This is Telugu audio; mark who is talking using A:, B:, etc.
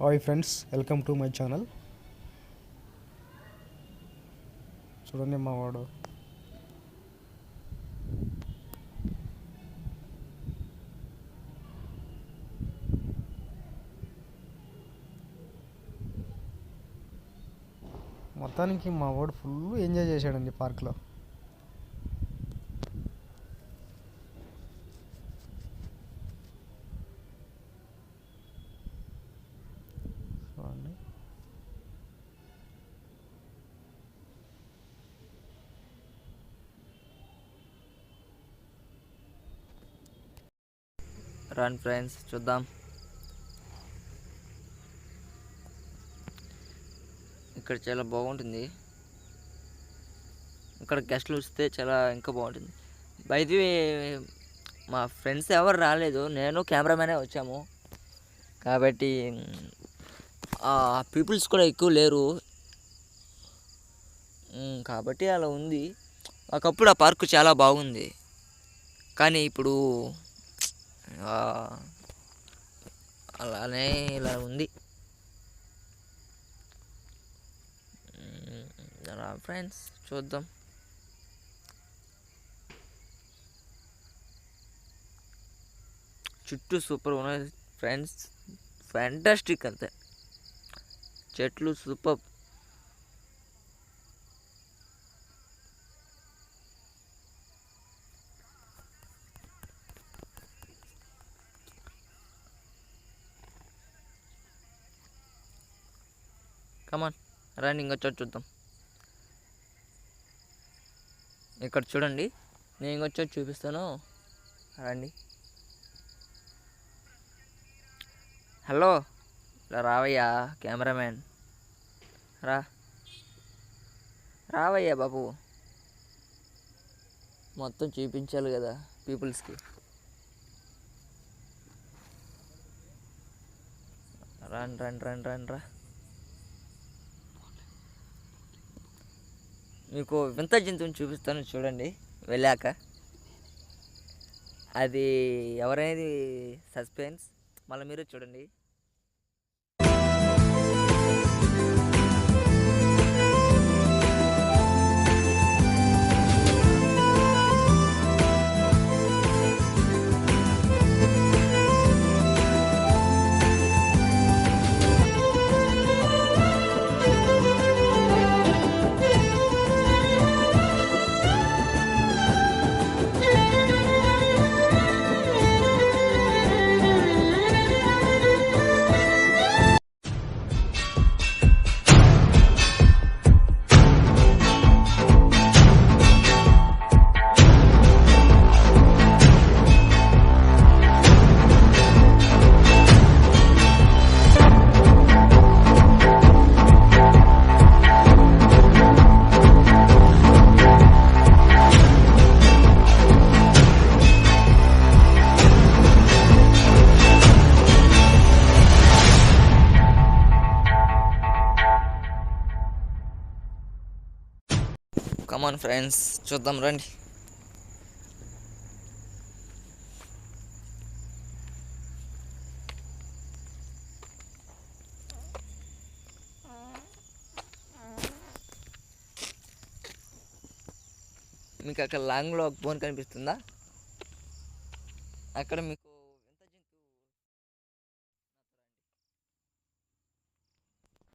A: Hi friends welcome to my channel చూడండి మా వాడు. మొత్తానికి మా వాడు ఫుల్ ఎంజాయ్ చేశాడండి పార్క్లో చూడండి
B: రన్ ఫ్రెండ్స్ చూద్దాం. ఇక్కడ చాలా బాగుంటుంది. ఇక్కడ గెస్ట్లు వస్తే చాలా ఇంకా బాగుంటుంది. బయట మా ఫ్రెండ్స్ ఎవరు రాలేదు. నేను కెమెరామెనే వచ్చాము. కాబట్టి పీపుల్స్ కూడా ఎక్కువ లేరు. కాబట్టి అలా ఉంది. ఒకప్పుడు ఆ పార్కు చాలా బాగుంది. కానీ ఇప్పుడు అలానే ఇలా ఉంది. ఫ్రెండ్స్ చూద్దాం. చుట్టూ సూపర్ ఉన్నాయి ఫ్రెండ్స్. ఫ్యాంటాస్టిక్ అంతే. చెట్లు సూపర్. కమాన్ రండి ఇంకొచ్చో చూద్దాం. ఇక్కడ చూడండి నేను ఇంకొచ్చి చూపిస్తాను. రండి. హలో ఇలా రావయ్యా కెమెరామ్యాన్. రా. రావయ్యా బాబు. మొత్తం చూపించాలి కదా పీపుల్స్కి. రండి రండి రండి రండి రా. మీకు వింత జంతువుని చూపిస్తాను చూడండి వెళ్ళాక. అది ఎవరనేది సస్పెన్స్? మళ్ళీ మీరు చూడండి. కమాన్ ఫ్రెండ్స్ చూద్దాం రండి. మీకు అక్కడ లాంగ్లో ఒక బోన్ కనిపిస్తుందా? అక్కడ మీకు